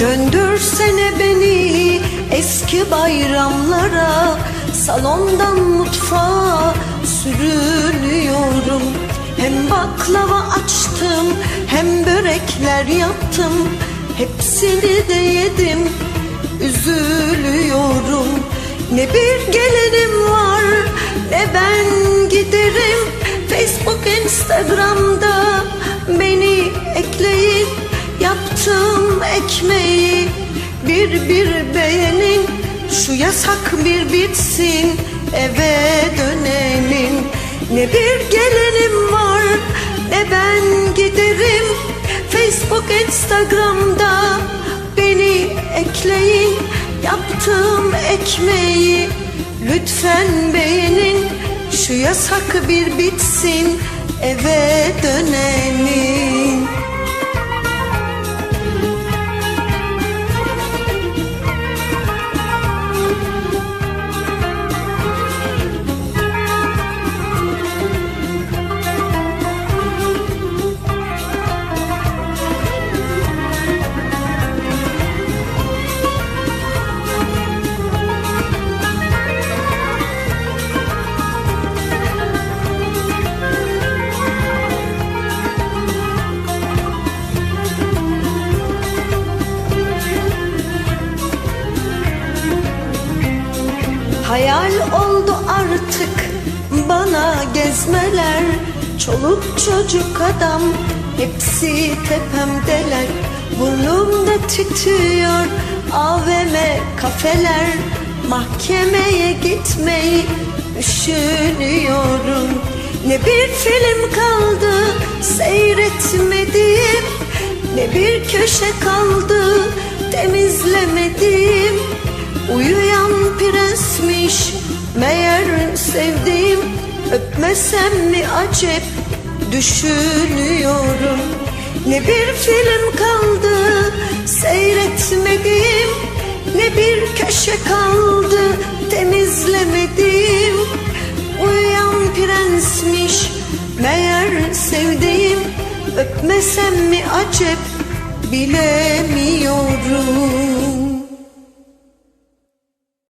Döndürsene beni eski bayramlara. Salondan mutfağa sürünüyorum. Hem baklava açtım hem börekler yaptım. Hepsini de yedim üzülüyorum. Ne bir gelinim var ne ben giderim. Facebook Instagram'da beni ekleyin. Yaptım ekmeği bir bir beğenin. Şu yasak bir bitsin eve dönelim. Ne bir gelinim var ne ben giderim. Facebook Instagram'da beni ekleyin. Yaptığım ekmeği lütfen beğenin. Şu yasak bir bitsin eve dönelim Hayal oldu artık bana gezmeler. Çoluk çocuk adam hepsi tepemdeler. Burnumda titriyor AVM kafeler. Mahkemeye gitmeyi düşünüyorum. Ne bir film kaldı seyretmedim Ne bir köşe kaldı temizlemedim Uyuyan meğer sevdiğim Öpmesem mi acep düşünüyorum Ne bir film kaldı seyretmedim Ne bir köşe kaldı temizlemedim Uyuyan prensmiş meğer sevdiğim Öpmesem mi acep bilemiyorum